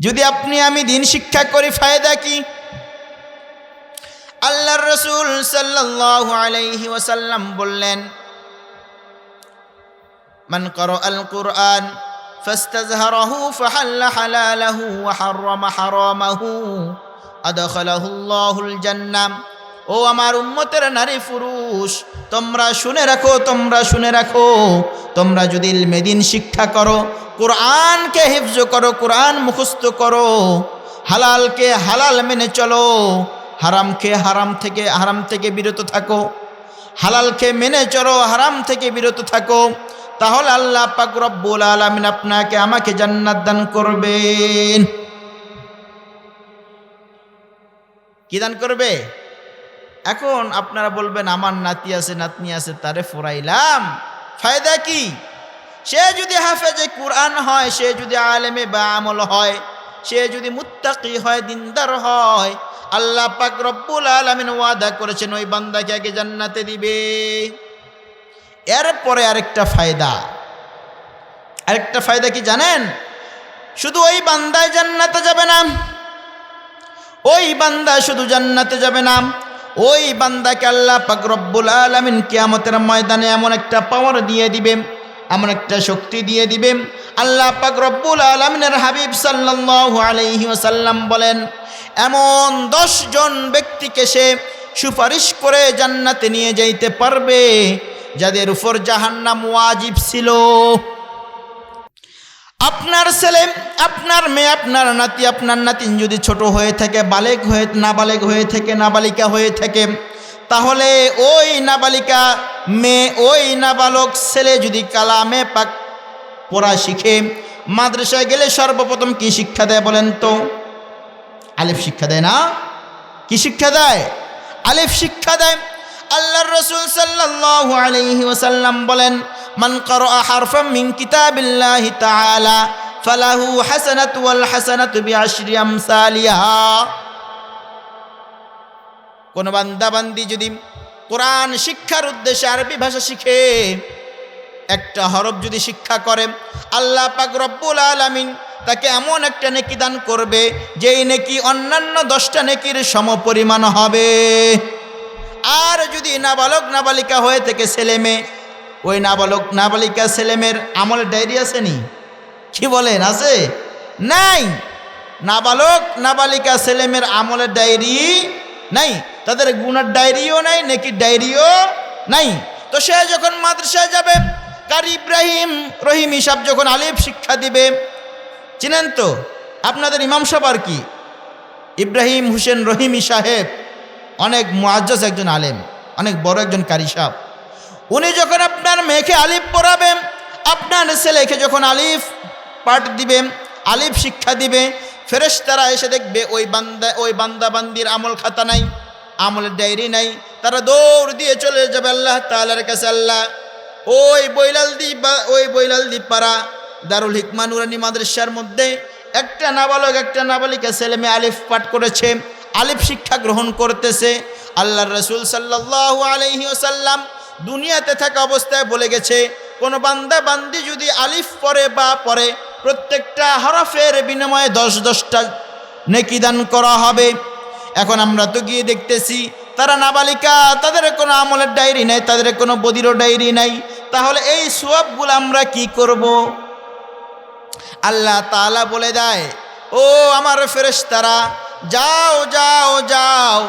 যদি আপনি আমি দিন শিক্ষা করি ফায়দা কি আল্লাহর রসুল সাল্লাল্লাহু আলাইহি ওয়াসাল্লাম বললেন من قرأ القرآن فاستزهره فحل حلاله وحرم حرامه أدخله الله الجنة ও আমার উম্মতের নারী পুরুষ, তোমরা শুনে রাখো, তোমরা শুনে রাখো। তোমরা যদি মেদিন শিক্ষা করো, কোরআনকে হিফজ করো, কোরআন মুখস্থ করো, হালালকে হালাল মেনে চলো, হারামকে হারাম থেকে হারাম থেকে বিরত থাকো, হালালকে মেনে চলো, হারাম থেকে বিরত থাকো, তাহলে আল্লাহ পাক রব্বুল আলামিন আপনাকে, আমাকে জান্নাত দান করবেন। কি দান করবে? এখন আপনারা বলবেন, আমার নাতি আছে, নাতনি আছে, তারে ফোরাইলাম। ফায়দা কি? সে যদি হাফেজে কোরআন হয়, সে যদি আলেমে বা আমল হয়, সে যদি মুত্তাকি হয়, দিনদার হয়, আল্লাহ পাক রব্বুল আলামিন ওয়াদা করেছেন, ওই বান্দাকে আগে জান্নাতে দিবে। এরপরে আরেকটা ফায়দা। আরেকটা ফায়দা কি জানেন? শুধু ওই বান্দায় জান্নাতে যাবে না। ওই বান্দা শুধু জান্নাতে যাবে না। ওই বান্দাকে আল্লাহ পাক রব্বুল আলামিন কিয়ামতের ময়দানে এমন একটা পাওয়ার দিয়ে দিবে এমন একটা শক্তি দিয়ে দিবে আল্লাহ পাক রব্বুল আলমিনের হাবিব সাল্লাল্লাহু আলাইহি ওয়াসাল্লাম বলেন, এমন জন ব্যক্তিকে সে সুপারিশ করে জান্নাতে নিয়ে যাইতে পারবে, যাদের উপর জাহান্নাম ওয়াজিব ছিল। আপনার ছেলে, আপনার মেয়ে, আপনার নাতি, আপনার নাতিন যদি ছোট হয়ে থাকে, বালেক হয়ে, নাবালেক হয়ে থাকে, নাবালিকা হয়ে থাকে, তাহলে ওই নাবালিকা মেয়ে, ওই নাবালক ছেলে যদি কালামে পাক পড়া শিখে, মাদ্রাসায় গেলে সর্বপ্রথম কি শিক্ষা দেয় বলেন তো? আলিফ শিক্ষা দেয় না? কি শিক্ষা দেয়? আলিফ শিক্ষা দেয়। আল্লাহর রসুল সাল্লাল্লাহু আলাইহি ওয়াসাল্লাম বলেন মান ক্বারাআ হারফাম মিন কিতাবিল্লাহি তাআলা ফালাহু হাসানাতু ওয়াল হাসানাতু বিআশরি আমসালিহা কোন বান্দা বান্দি যদি কোরআন শিক্ষার উদ্দেশ্যে আরবি ভাষা শিখে, একটা হরফ যদি শিক্ষা করে, আল্লাহ পাক রব্বুল আলামিন তাকে এমন একটা নেকি দান করবে, যেই নেকি অন্যান্য দশটা নেকির সমপরিমাণ হবে। আর যদি নাবালক, নাবালিকা হয়ে থেকে ছেলে মেয়ে ওই নাবালক নাবালিকা ছেলেমেয়ের আমলের ডায়েরি আছে নি? কি বলেন, আছে? নাই। নাবালক নাবালিকা ছেলেমেয়ের আমলের ডায়েরি নাই। তাদের গুণার ডায়েরিও নাই নাকি ডায়েরিও নাই। তো সে যখন মাদ্রাসায় যাবে, কার ইব্রাহিম রহিম হিসাব যখন আলিফ শিক্ষা দিবে, চিনেন তো, আপনাদের ইমাম সাহেব আর কি? ইব্রাহিম হুসেন রহিমি সাহেব, অনেক মুআজ্জাজ একজন আলেম, অনেক বড় একজন কারি সাহেব। উনি যখন আপনার মেয়েকে আলিফ পড়াবেন আপনার ছেলেকে যখন আলিফ পাঠ দিবে, আলিফ শিক্ষা দিবে ফেরেশ তারা এসে দেখবে ওই বান্দা, ওই বান্দাবান্দির আমল খাতা নাই, আমলের ডায়েরি নাই, তারা দৌড় দিয়ে চলে যাবে আল্লাহ তালার কাছে, আল্লাহ। ওই বৈলাল দ্বীপ বা, ওই বৈলাল দ্বীপ পাড়া, দারুল হিকমান উরানি মাদ্রাসার মধ্যে একটা নাবালক, একটা নাবালিকা ছেলে মেয়ে আলিফ পাঠ করেছে, আলিফ শিক্ষা গ্রহণ করতেছে। আল্লাহ রসুল সাল্লাহ আলহি ওসাল্লাম দুনিয়াতে থাকা অবস্থায় বলে গেছে, কোনো বান্দা বান্দি যদি আলিফ পরে বা পরে প্রত্যেকটা হরফের বিনিময়ে দশ দশটা নেকি দান করা হবে। এখন আমরা তো গিয়ে দেখতেছি, তারা নাবালিকা, তাদের কোনো আমলের ডায়েরি নেই, তাদের কোনো বদিরও ডায়েরি নাই। তাহলে এই সোয়াবগুলো আমরা কি করব? আল্লাহ তালা বলে দেয়, ও আমার ফেরেশতারা যাও যাও যাও।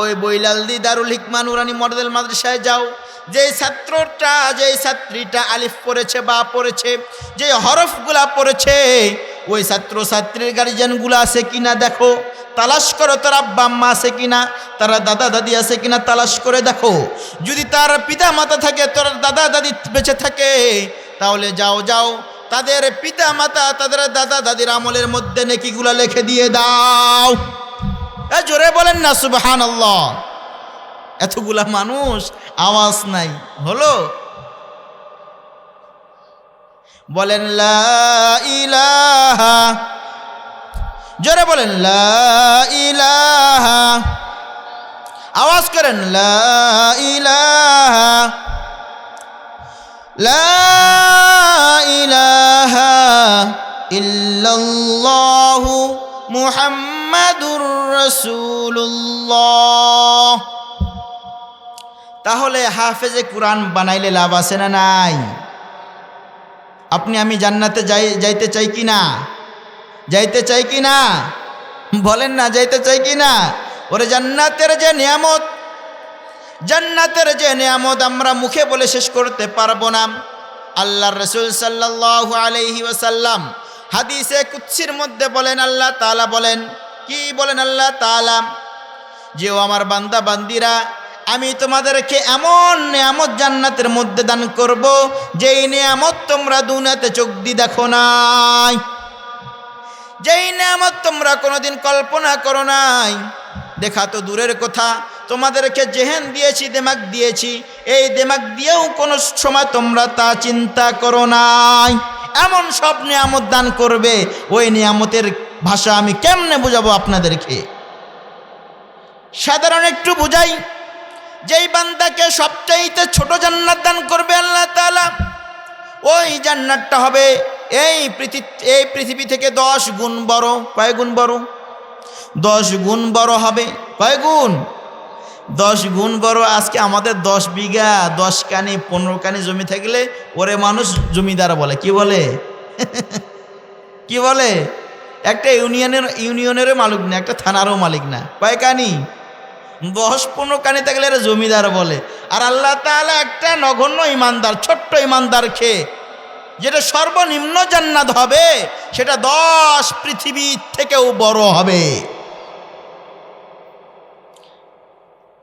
ওই বৈলালদি দারুল হিকমান উরানি মডেল মাদ্রাসায় যাও। যে ছাত্রটা, যে ছাত্রীটা আলিফ পড়েছে, বা পড়েছে, যে হরফগুলা পড়েছে, ওই ছাত্র ছাত্রীর গার্জিয়ানগুলো আছে কিনা দেখো। তালাশ করো, তার আব্বা, আম্মা আছে কিনা? তারা দাদা, দাদি আছে কিনা তালাশ করে দেখো। যদি তার পিতা মাতা থাকে, তোর দাদা, দাদি বেঁচে থাকে, তাহলে যাও যাও। তাদের পিতা মাতা তাদের দাদা, দাদির আমলের মধ্যে নেকিগুলা লিখে দিয়ে দাও। এ জোরে বলেন না সুবহান এতগুলা মানুষ আওয়াজ নাই, হলো? বলেন, লা ইলাহা। জোরে বলেন, লা ইলাহা। আওয়াজ করেন, লা ইলাহা। লা ইল্লাল্লাহু মুহাম্মাদুর রাসূলুল্লাহ। তাহলে হাফেজে কোরআন বানাইলে লাভ আছে না নাই? আপনি আমি জান্নাতে যাই, যাইতে চাই কি না? যাইতে চাই কি না? বলেন না, যাইতে চাই কি না? ওরে জান্নাতের যে নিয়ামত, জান্নাতের যে নিয়ামত আমরা মুখে বলে শেষ করতে পারব না। আল্লাহ রসুল সাল্লাল্লাহু আলাইহি ওয়াসাল্লাম হাদিসে কুৎসির মধ্যে বলেন, আল্লাহ তালা বলেন, কি বলেন আল্লাহ তালা যে ও আমার বান্দা বান্দিরা, আমি তোমাদেরকে এমন নিয়ামত জান্নাতের মধ্যে দান করব, যেই নিয়ামত তোমরা দুনিয়াতে চোখ দি দেখো নাই। যেই নিয়ামত তোমরা কোনোদিন কল্পনা করো নাই। দেখা তো দূরের কথা, তোমাদেরকে জেহেন দিয়েছি, দেমাক দিয়েছি, এই দেমাক দিয়েও কোনো সময় তোমরা তা চিন্তা করো নাই। এমন সব নিয়ামত দান করবে, ওই নিয়ামতের ভাষা আমি কেমনে বুঝাবো আপনাদেরকে? সাধারণ একটু বুঝাই। যেই বান্দাকে সবচাইতে ছোট জান্নাত দান করবে আল্লাহ তাআলা, ওই জান্নাতটা হবে এই পৃথিবী এই পৃথিবী থেকে দশ গুণ বড়। কয় গুণ বড়? দশ গুণ বড় হবে। কয় গুণ? দশ গুণ বড় আজকে আমাদের দশ বিঘা, দশ কানি, পনেরো কানি জমি থাকলে ওরে মানুষ জমিদার বলে। কি বলে? কি বলে? একটা ইউনিয়নের, ইউনিয়নেরও মালিক না, একটা থানারও মালিক না। কয় কানি? দশ, পনেরো কানি থাকলে এরা জমিদার বলে। আর আল্লাহ তাআলা একটা নগণ্য ইমানদার, ছোট্ট ইমানদার খেয়ে যেটা সর্বনিম্ন জান্নাত হবে, সেটা দশ পৃথিবী থেকেও বড় হবে।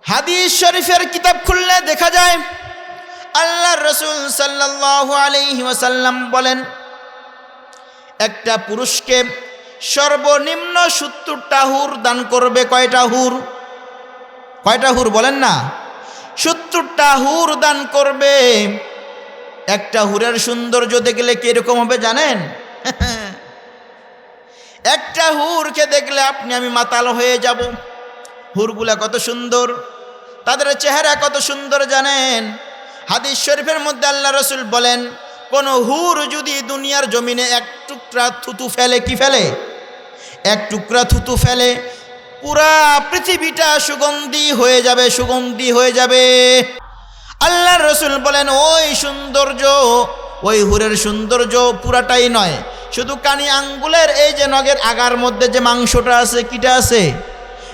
হাদিস শরীফের কিতাব খুললে দেখা যায় আল্লাহ রসুল সাল্লাল্লাহু আলাইহি ওয়াসাল্লাম বলেন, একটা পুরুষকে সর্বনিম্ন সত্তরটা হুর দান করবে কয়টা হুর? কয়টা হুর বলেন না, সত্তরটা হুর দান করবে। একটা হুরের সৌন্দর্য দেখলে কীরকম হবে জানেন? একটা হুরকে দেখলে আপনি, আমি মাতাল হয়ে যাব। হুরগুলা কত সুন্দর। তাদের চেহারা কত সুন্দর জানেন? হাদিস শরীফের মধ্যে আল্লাহ রসুল বলেন, কোন হুর যদি দুনিয়ার জমিনে এক টুকরা থুতু ফেলে, কি ফেলে? এক টুকরা থুতু ফেলে, পুরা পৃথিবীটা সুগন্ধি হয়ে যাবে, সুগন্ধি হয়ে যাবে। আল্লাহ রসুল বলেন, ওই সৌন্দর্য, ওই হুরের সৌন্দর্য পুরাটাই নয়। শুধু কানি আঙ্গুলের এই যে নগের আগার মধ্যে যে মাংসটা আছে, কিটা আছে?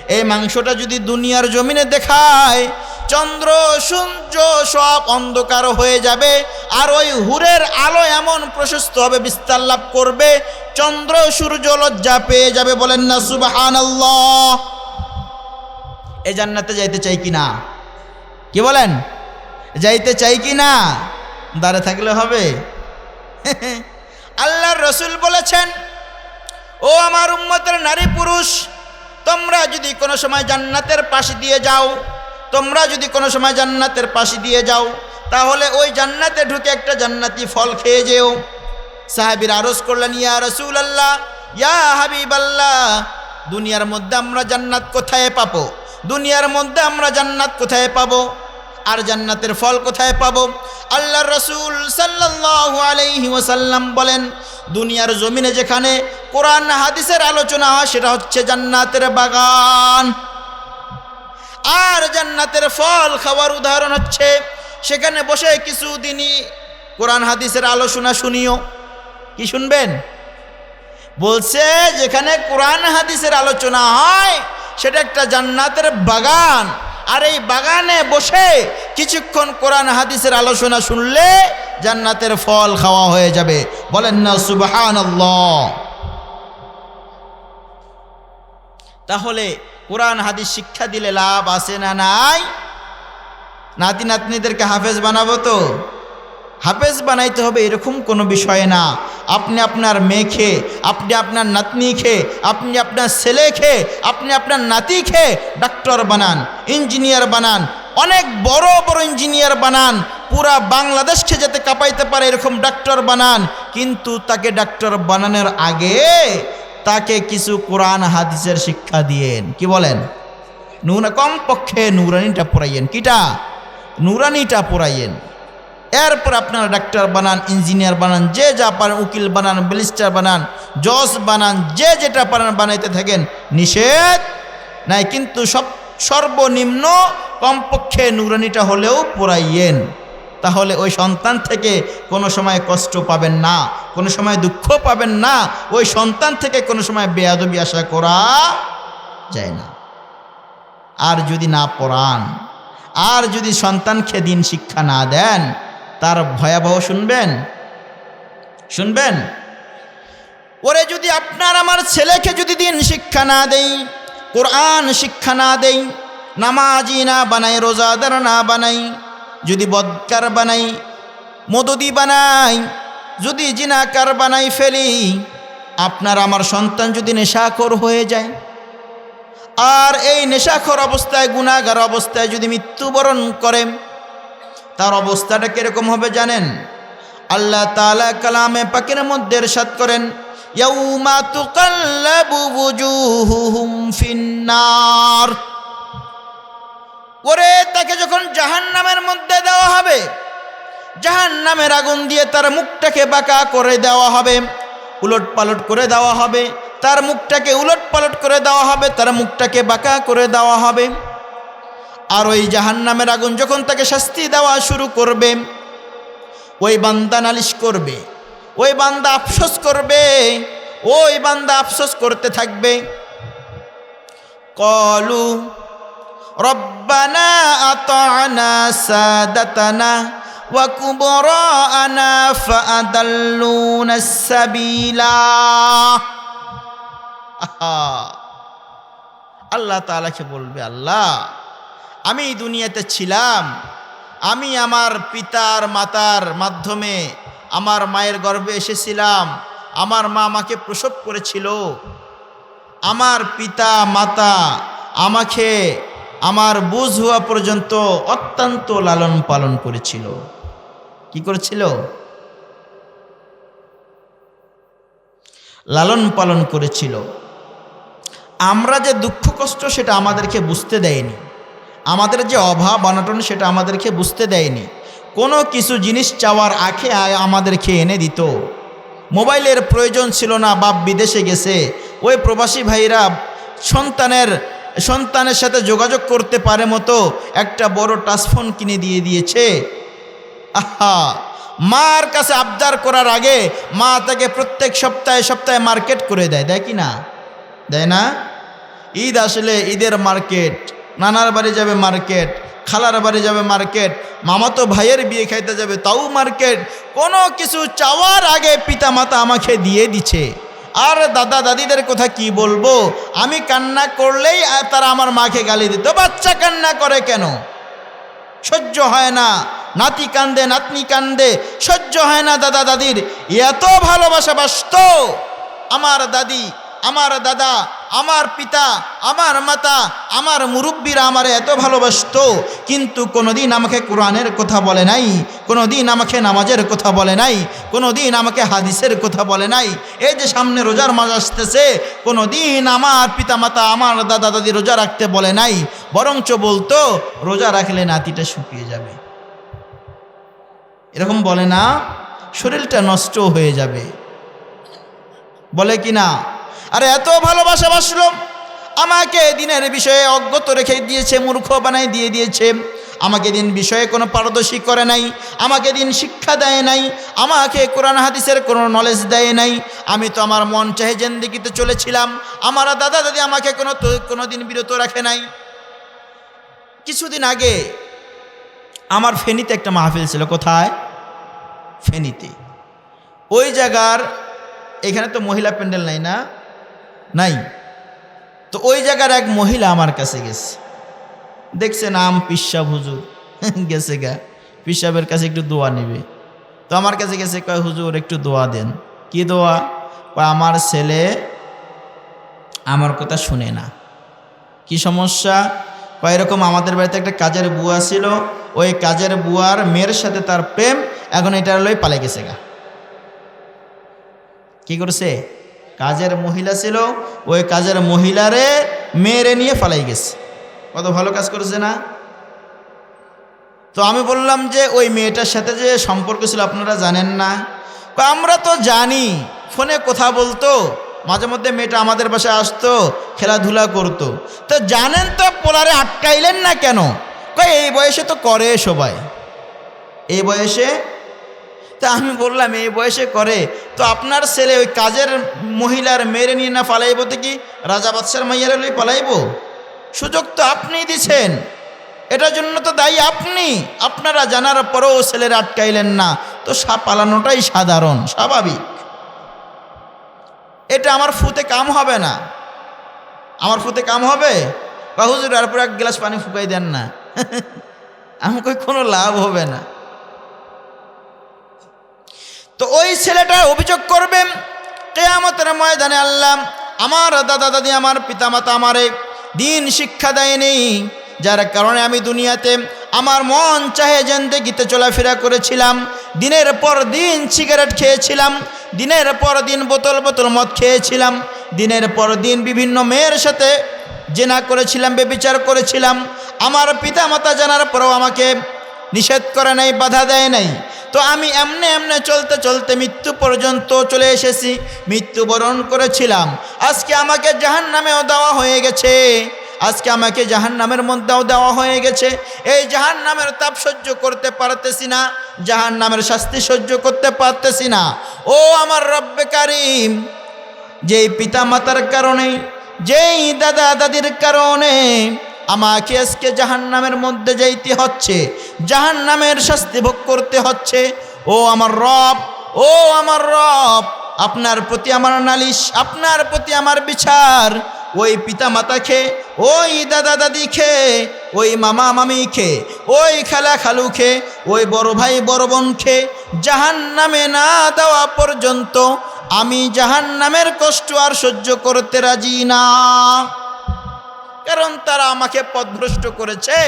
এই মাংসটা যদি দুনিয়ার জমিনে দেখায়, চন্দ্র, সূর্য সব অন্ধকার হয়ে যাবে, আর ওই হুরের আলো এমন প্রশস্ত হবে, বিস্তার লাভ করবে, চন্দ্র, সূর্য লজ্জা পেয়ে যাবে, বলেন না সুবাহান এ জান্নাতে যাইতে চাই কি না? কি বলেন? যাইতে চাই কি না? দাঁড়ে থাকলে হবে। আল্লাহর রসুল বলেছেন, ও আমার উম্মতের নারী পুরুষ তোমরা যদি কোনো সময় জান্নাতের পাশে দিয়ে যাও, তোমরা যদি কোনো সময় জান্নাতের পাশে দিয়ে যাও, তাহলে ওই জান্নাতে ঢুকে একটা জান্নাতি ফল খেয়ে যেও। সাহাবির আরস করলেন, ইয়া রসুল আল্লাহ ইয়া হাবিব আল্লাহ দুনিয়ার মধ্যে আমরা জান্নাত কোথায় পাবো? দুনিয়ার মধ্যে আমরা জান্নাত কোথায় পাবো? আর জান্নাতের ফল কোথায় পাবো? আল্লাহ রসুল সাল্লাল্লাহু আলাইহি ওয়াসাল্লাম বলেন, দুনিয়ার জমিনে যেখানে কোরআন, হাদিসের আলোচনা হয় সেটা হচ্ছে জান্নাতের বাগান। আর জান্নাতের ফল খাওয়ার উদাহরণ হচ্ছে, সেখানে বসে কিছু দিনই কোরআন, হাদিসের আলোচনা শুনিও। কি শুনবেন? বলছে, যেখানে কোরআন, হাদিসের আলোচনা হয়, সেটা একটা জান্নাতের বাগান। আর এই বাগানে বসে কিছুক্ষণ কোরআন হাদিসের আলোচনা শুনলে জান্নাতের ফল খাওয়া হয়ে যাবে। বলেন না সুবাহান তাহলে কোরআন হাদিস শিক্ষা দিলে লাভ আছে না নাই? নাতি নাতনিদেরকে হাফেজ বানাবো তো? হাফেজ বানাইতে হবে এরকম কোনো বিষয় না। আপনি আপনার মেয়ে মেয়েকে আপনি আপনার নাতনি খেয়ে, আপনি আপনার ছেলে খেয়ে, আপনি আপনার নাতি খেয়ে ডাক্তার বানান, ইঞ্জিনিয়ার বানান, অনেক বড় বড় ইঞ্জিনিয়ার বানান, পুরা বাংলাদেশকে যাতে কাঁপাইতে পারে এরকম ডাক্তার বানান। কিন্তু তাকে ডাক্তার বানানোর আগে তাকে কিছু কোরআন, হাদিসের শিক্ষা দিয়েন। কি বলেন? নুরা কম পক্ষে নুরানিটা পড়াইয়েন। কিটা? নুরানিটা পড়াইয়েন। এরপর আপনারা ডাক্তার বানান, ইঞ্জিনিয়ার বানান, যে যা পারেন, উকিল বানান, ব্যারিস্টার বানান, জজ বানান, যে যেটা পারেন বানাইতে থাকেন, নিষেধ নাই। কিন্তু সব সর্বনিম্ন কমপক্ষে নুরানিটা হলেও পড়াইয়েন। তাহলে ওই সন্তান থেকে কোনো সময় কষ্ট পাবেন না, কোনো সময় দুঃখ পাবেন না, ওই সন্তান থেকে কোনো সময় বেয়াদবি আশা করা যায় না। আর যদি না পড়ান, আর যদি সন্তানকে দিন শিক্ষা না দেন তার ভয়াবহ শুনবেন? শুনবেন? ওরে যদি আপনার আমার ছেলেকে যদি দিন শিক্ষা না দেই, কোরআন শিক্ষা না দেই, নামাজি না বানাই, রোজাদার না বানাই, যদি বদকার বানাই, মদদি বানাই, যদি জিনাকার বানাই ফেলি, আপনার আমার সন্তান যদি নেশাখর হয়ে যায়, আর এই নেশাখর অবস্থায় গুণাগার অবস্থায় যদি মৃত্যুবরণ করে তার অবস্থাটা কীরকম হবে জানেন? আল্লাহ তালা কালামে পাকের মধ্যে এরশাদ করেন, ইয়াউমা তুকাল্লাবু বুজুহুহুম ফিন্নার। ওরে, তাকে যখন জাহান্নামের মধ্যে দেওয়া হবে, জাহান্নামের আগুন দিয়ে তার মুখটাকে বাঁকা করে দেওয়া হবে উলট পালট করে দেওয়া হবে, তার মুখটাকে উলট পালট করে দেওয়া হবে, তার মুখটাকে বাঁকা করে দেওয়া হবে। আর ওই জাহান্নামের আগুন যখন তাকে শাস্তি দেওয়া শুরু করবে, ওই বান্দা নালিশ করবে, ওই বান্দা আফসোস করবে, ওই বান্দা আফসোস করতে থাকবে। কলু আতানা আল্লাহ তাআলাকে বলবে, আল্লাহ আমি এই দুনিয়াতে ছিলাম। আমি আমার পিতার মাতার মাধ্যমে আমার মায়ের গর্ভে এসেছিলাম। আমার মা আমাকে প্রসব করেছিল। আমার পিতা, মাতা আমাকে আমার বুঝ হওয়া পর্যন্ত অত্যন্ত লালন পালন করেছিল। কি করেছিল? লালন পালন করেছিল। আমরা যে দুঃখ কষ্ট সেটা আমাদেরকে বুঝতে দেয়নি। আমাদের যে অভাব, অনটন সেটা আমাদেরকে বুঝতে দেয়নি। কোনো কিছু জিনিস চাওয়ার আখে আমাদেরকে এনে দিত। মোবাইলের প্রয়োজন ছিল না, বাপ বিদেশে গেছে। ওই প্রবাসী ভাইরা সন্তানের সন্তানের সাথে যোগাযোগ করতে পারে মতো একটা বড় টাচফোন কিনে দিয়ে দিয়েছে। আহা! মার কাছে আবদার করার আগে মা তাকে প্রত্যেক সপ্তাহে সপ্তাহে মার্কেট করে দেয় দেয় কি না? দেয় না? ঈদ আসলে ঈদের মার্কেট। নানার বাড়ি যাবে মার্কেট, খালার বাড়ি যাবে মার্কেট, মামাতো ভাইয়ের বিয়ে খাইতে যাবে তাও মার্কেট। কোনো কিছু চাওয়ার আগে পিতা মাতা আমাকে দিয়ে দিছে। আর দাদা দাদিদের কথা কি বলব? আমি কান্না করলেই তারা আমার মাকে গালি দিত। বাচ্চা কান্না করে কেন? সহ্য হয় না। নাতি কান্দে, নাতনি কান্দে। সহ্য হয় না দাদা দাদির। এত ভালোবাসা বাসত আমার দাদি আমার দাদা, আমার পিতা, আমার মাতা, আমার মুরব্বীরা আমার এত ভালোবাসত, কিন্তু কোনোদিন আমাকে কোরআনের কথা বলে নাই, কোনোদিন আমাকে নামাজের কথা বলে নাই, কোনোদিন আমাকে হাদিসের কথা বলে নাই। এই যে সামনে রোজার মাস আসতেছে, কোনোদিন আমার পিতা মাতা আমার দাদা দাদি রোজা রাখতে বলে নাই, বরঞ্চ বলতো, রোজা রাখলে নাতিটা শুকিয়ে যাবে। এরকম বলে না, শরীরটা নষ্ট হয়ে যাবে। বলে কি না আরে এত ভালোবাসা বাসলো। আমাকে দিনের বিষয়ে অজ্ঞত রেখে দিয়েছে, মূর্খ বানাই দিয়ে দিয়েছে। আমাকে দিন বিষয়ে কোনো পারদর্শী করে নাই, আমাকে দিন শিক্ষা দেয় নাই, আমাকে কোরআন হাদিসের কোনো নলেজ দেয় নাই। আমি তো আমার মন চাহে জেন্দিগিতে চলেছিলাম, আমার দাদা দাদি আমাকে কোনো কোনো দিন বিরত রাখে নাই। কিছুদিন আগে আমার ফেনীতে একটা মাহফিল ছিল, কোথায়? ফেনীতে। ওই জায়গার, এখানে তো মহিলা প্যান্ডেল নাই না? নাই। তো ওই জায়গার এক মহিলা আমার কাছে গেছে। দেখছে নাম পিসাব হুজুর। গেছে গা। পিসাবের কাছে একটু দোয়া নেবে। তো আমার কাছে গেছে, কয়, হুজুর, একটু দোয়া দেন। কি দোয়া? কয়, আমার ছেলে আমার কথা শুনে না। কি সমস্যা? কয়, এরকম আমাদের বাড়িতে একটা কাজের বুয়া ছিল। ওই কাজের বুয়ার মেয়ের সাথে তার প্রেম, এখন এটার লই পালে গেছে গা। কি করছে? কাজের মহিলা ছিল, ওই কাজের মহিলারে মেরে নিয়ে ফালাই গেছে। কত ভালো কাজ করেছে না? তো আমি বললাম যে, ওই মেয়েটার সাথে যে সম্পর্ক ছিল, আপনারা জানেন না? আমরা তো জানি, ফোনে কথা বলতো, মাঝে মধ্যে মেয়েটা আমাদের বাসায় আসতো, খেলাধুলা করতো। তো জানেন তো পোলারে আটকাইলেন না কেন? কয় এই বয়সে তো করে সবাই। এই বয়সে তা আমি বললাম, এই বয়সে করে। তো আপনার ছেলে ওই কাজের মহিলার মেরে নিয়ে না পালাইব তো কি? রাজা বাদশার মাইয়ারে লই পালাইব? সুযোগ তো আপনিই দিছেন। এটার জন্য তো দায়ী আপনি। আপনারা জানার পরেও ছেলেরা আটকাইলেন না। তো সা পালানোটাই সাধারণ, স্বাভাবিক। এটা আমার ফুতে কাম হবে না। আমার ফুতে কাম হবে? বা হুজুর, আর পর এক গ্লাস পানি ফুকাই দেন না। আমি কই কোনো লাভ হবে না। তো ওই ছেলেটা অভিযোগ করবে, কেয়ামতের ময়দানে আল্লাহ আমার দাদা দাদি, আমার পিতামাতা আমারে দিন শিক্ষা দেয়নি, যার কারণে আমি দুনিয়াতে আমার মন চাহে জেন্দেগিতে চলাফেরা করেছিলাম, দিনের পর দিন সিগারেট খেয়েছিলাম, দিনের পর দিন বোতল বোতল মদ খেয়েছিলাম, দিনের পর দিন বিভিন্ন মেয়ের সাথে জেনা করেছিলাম, বেবিচার করেছিলাম, আমার পিতামাতা জানার পরেও আমাকে নিষেধ করে নাই, বাধা দেয় নাই। তো আমি এমনে এমনে চলতে চলতে মৃত্যু পর্যন্ত চলে এসেছি, মৃত্যুবরণ করেছিলাম। আজকে আমাকে জাহান নামেও দেওয়া হয়ে গেছে। আজকে আমাকে জাহান নামের মধ্যেও দেওয়া হয়ে গেছে। এই জাহান নামের তাপ সহ্য করতে পারতেছি না জাহান নামের শাস্তি সহ্য করতে পারতেছি না। ও আমার রব্বে কারিম, যেই পিতা মাতার কারণে, যেই দাদা দাদির কারণে আমাকে আজকে জাহান নামের মধ্যে যাইতে হচ্ছে জাহান নামের শাস্তি ভোগ করতে হচ্ছে। ও আমার রব, ও আমার রব, আপনার প্রতি আমার নালিশ, আপনার প্রতি আমার বিচার। ওই পিতা মাতাকে ওই দাদা দাদিকে ওই মামা মামিকে, ওই খালা খালুকে, ওই বড় ভাই বড় বোনকে জাহান নামে না দেওয়া পর্যন্ত আমি জাহান নামের কষ্ট আর সহ্য করতে রাজি না। কারণ তারা আমাকে পথভ্রষ্ট করেছে।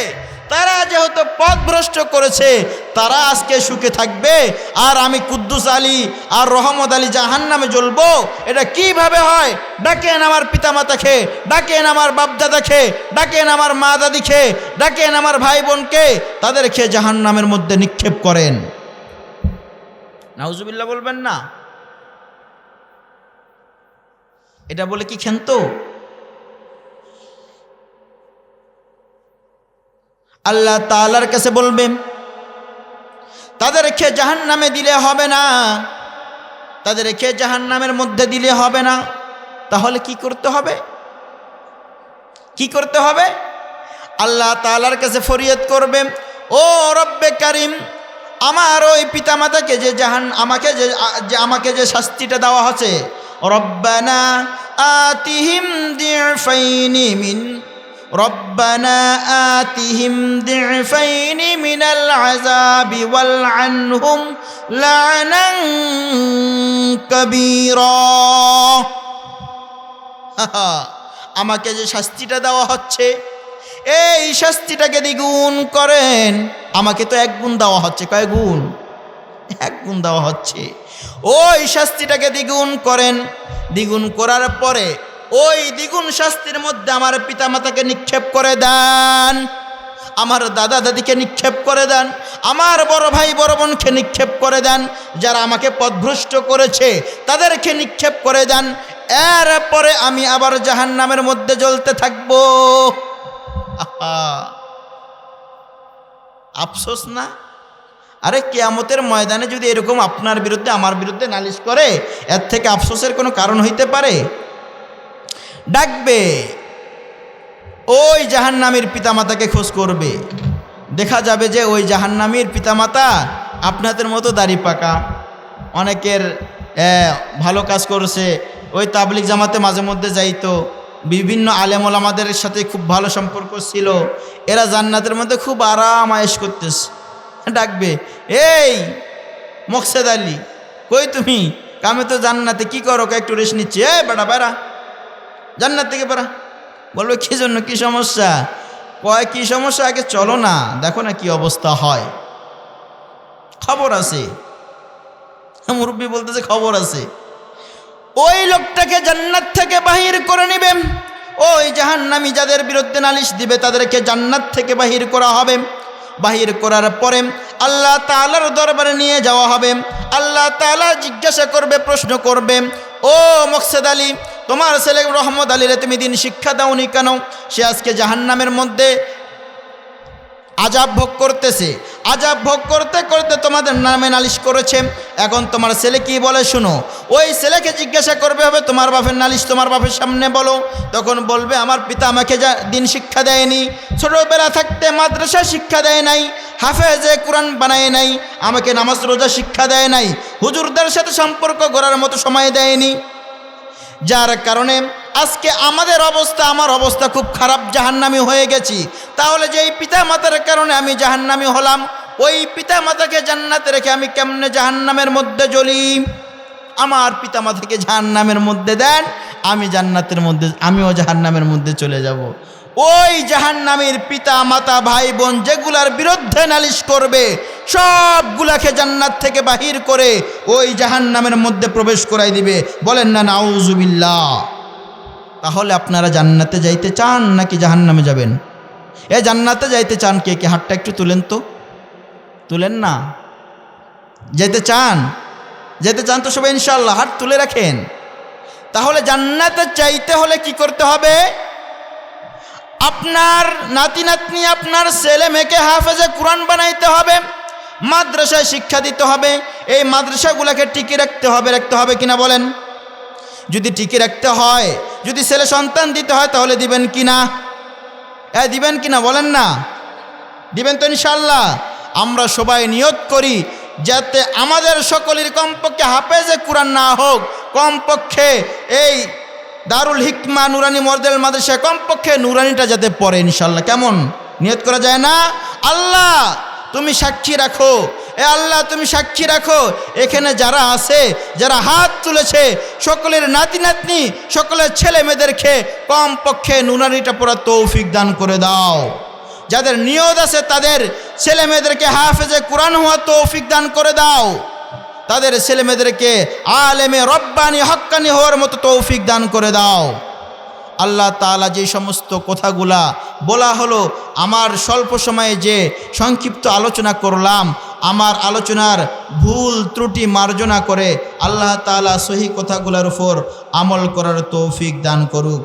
তারা যেহেতু পথভ্রষ্ট করেছে, তারা আজকে সুখে থাকবে। আর আমি কুদ্দুস আলী আর রহমদ আলী জাহান নামে জ্বলবো। এটা কীভাবে হয়? ডাকেন আমার পিতামাতাকে, ডাকেন আমার বাপদাদাকে, ডাকেন আমার মা দাদিকে, ডাকেন আমার ভাই বোনকে তাদেরকে জাহান নামের মধ্যে নিক্ষেপ করেন। নাউজুবিল্লাহ বলবেন না। এটা বলে কি খেন্ত আল্লাহ তালার কাছে বলবেন, তাদেরকে জাহান নামে দিলে হবে না। তাদেরকে জাহান নামের মধ্যে দিলে হবে না। তাহলে কি করতে হবে? কি করতে হবে? আল্লাহ তালার কাছে ফরিয়াদ করবে, ও রব্বে কারিম, আমার ওই পিতামাতাকে যে জাহান, আমাকে যে আমাকে যে শাস্তিটা দেওয়া হচ্ছে, রব্বানা আতিহিম দিফাইনি মিন ربنا آتهم ضعفين من العذاب والعنهم لعنا كبيرا আমাকে যে শাস্তিটা দেওয়া হচ্ছে এই শাস্তিটাকে দ্বিগুণ করেন আমাকে তো এক গুণ দেওয়া হচ্ছে কয় গুণ এক গুণ দেওয়া হচ্ছে ওই শাস্তিটাকে দ্বিগুণ করেন দ্বিগুণ করার পরে ওই দ্বিগুণ শাস্তির মধ্যে আমার পিতামাতাকে নিক্ষেপ করে দেন। আমার দাদা দাদিকে নিক্ষেপ করে দেন। আমার বড় ভাই বড় বোনকে নিক্ষেপ করে দেন। যারা আমাকে পথভ্রষ্ট করেছে, তাদেরকে নিক্ষেপ করে দেন। এরপরে আমি আবার জাহান নামের মধ্যে জ্বলতে থাকব। আফসোস না? আরে কেয়ামতের ময়দানে যদি এরকম আপনার বিরুদ্ধে, আমার বিরুদ্ধে নালিশ করে, এর থেকে আফসোসের কোনো কারণ হইতে পারে? ডাকবে। ওই জাহান্নামীর পিতামাতাকে খোঁজ করবে। দেখা যাবে যে ওই জাহান্নামীর পিতামাতা আপনাদের মতো দাড়ি পাকা। অনেকের ভালো কাজ করছে। ওই তাবলিক জামাতে মাঝে মধ্যে যাইতো। বিভিন্ন আলেমল আমাদের সাথে খুব ভালো সম্পর্ক ছিল। এরা জান্নাতের মধ্যে খুব আরাম আয়েস করতেছে। ডাকবে, এই, মকসেদ আলী, কই তুমি? কামে তো জান্নাতে কি করো? একটু রেস্ট নিচ্ছি। এ বেড়া বেড়া জান্নাত থেকে বেড়া বলবে, কি জন্য? কি সমস্যা? কয়, কি সমস্যা? আগে চলো না। দেখো না কি অবস্থা হয়। খবর আছে। মুরব্বী বলতেছে, খবর আছে। ওই লোকটাকে জান্নাত থেকে বাহির করে নেবেন ওই জাহান্নামি যাদের বিরুদ্ধে নালিশ দিবে, তাদেরকে জান্নাত থেকে বাহির করা হবে। বাহির করার পরে আল্লাহ তালার দরবারে নিয়ে যাওয়া হবে। আল্লাহ তালা জিজ্ঞাসা করবে, প্রশ্ন করবে, ও মকসেদ আলী তোমার ছেলে রহমদ আলীরে তুমি দিন শিক্ষা দাওনি কেন? সে আজকে জাহান্নামের মধ্যে আজাব ভোগ করতেছে। আজাব ভোগ করতে করতে তোমাদের নামে নালিশ করেছে। এখন তোমার ছেলে কি বলে শুনো? ওই ছেলেকে জিজ্ঞাসা করবে হবে, তোমার বাপের নালিশ তোমার বাপের সামনে বলো। তখন বলবে, আমার পিতা আমাকে যা দিন শিক্ষা দেয়নি। ছোটোবেলা থাকতে মাদ্রাসা শিক্ষা দেয় নাই, হাফেজে কোরআন বানায় নাই, আমাকে নামাজ রোজা শিক্ষা দেয় নাই, হুজুরদের সাথে সম্পর্ক গড়ার মতো সময় দেয়নি। যার কারণে আজকে আমাদের অবস্থা, আমার অবস্থা খুব খারাপ, জাহান্নামি হয়ে গেছি। তাহলে যে এই পিতা মাতার কারণে আমি জাহান্নামি হলাম, ওই পিতামাতাকে জান্নাতে রেখে আমি কেমনে জাহান্নামের মধ্যে জ্বলি? আমার পিতামাতাকে জাহান্নামের মধ্যে দেন, আমি জান্নাতের মধ্যে, আমিও জাহান্নামের মধ্যে চলে যাব। ওই জাহান্নামের পিতা, মাতা, ভাই, বোন যেগুলার বিরুদ্ধে নালিশ করবে, সবগুলাকে জান্নাত থেকে বাহির করে ওই জাহান্নামের মধ্যে প্রবেশ করাই দিবে। বলেন না, নাউজুবিল্লাহ। তাহলে আপনারা জান্নাতে যাইতে চান নাকি জাহান্নামে যাবেন? এ জান্নাতে যাইতে চান কে কে? হাতটা একটু তুলেন তো। তুলেন না? যেতে চান? যেতে চান তো সবাই ইনশাল্লাহ হাত তুলে রাখেন। তাহলে জান্নাতে চাইতে হলে কি করতে হবে? আপনার নাতি নাতনি, আপনার ছেলে মেয়েকে হাফেজে কোরআন বানাইতে হবে, মাদ্রাসায় শিক্ষা দিতে হবে, এই মাদ্রাসাগুলোকে টিকে রাখতে হবে রাখতে হবে কিনা বলেন? যদি টিকে রাখতে হয়, যদি ছেলে সন্তান দিতে হয়, তাহলে দিবেন কি না হ্যাঁ দিবেন কি না বলেন না? দিবেন তো ইনশাল্লাহ আমরা সবাই নিয়ত করি, যাতে আমাদের সকলের কমপক্ষে হাফেজে কোরআন না হোক, কমপক্ষে এই দারুল হিকমা নুরানি মর্দেল মাদ্রাসা কমপক্ষে নুরানিটা যাতে পড়ে ইনশাল্লাহ কেমন? নিয়ত করা যায় না? আল্লাহ, তুমি সাক্ষী রাখো। এ আল্লাহ, তুমি সাক্ষী রাখো। এখানে যারা আছে, যারা হাত তুলেছে, সকলের নাতি নাতনি, সকলের ছেলে মেয়েদেরকে কমপক্ষে নুরানিটা পড়ার তৌফিক দান করে দাও। যাদের নিয়ত আছে, তাদের ছেলে মেয়েদেরকে হাফেজে কোরআন হওয়া তৌফিক দান করে দাও। তাদের ছেলে মেয়েদেরকে আলেমে রব্বানি, হক্কানি হওয়ার মতো তৌফিক দান করে দাও। আল্লাহ তালা যে সমস্ত কথাগুলা বলা হলো, আমার স্বল্প সময়ে যে সংক্ষিপ্ত আলোচনা করলাম, আমার আলোচনার ভুল ত্রুটি মার্জনা করে আল্লাহ তালা সহি কথাগুলোর উপর আমল করার তৌফিক দান করুক।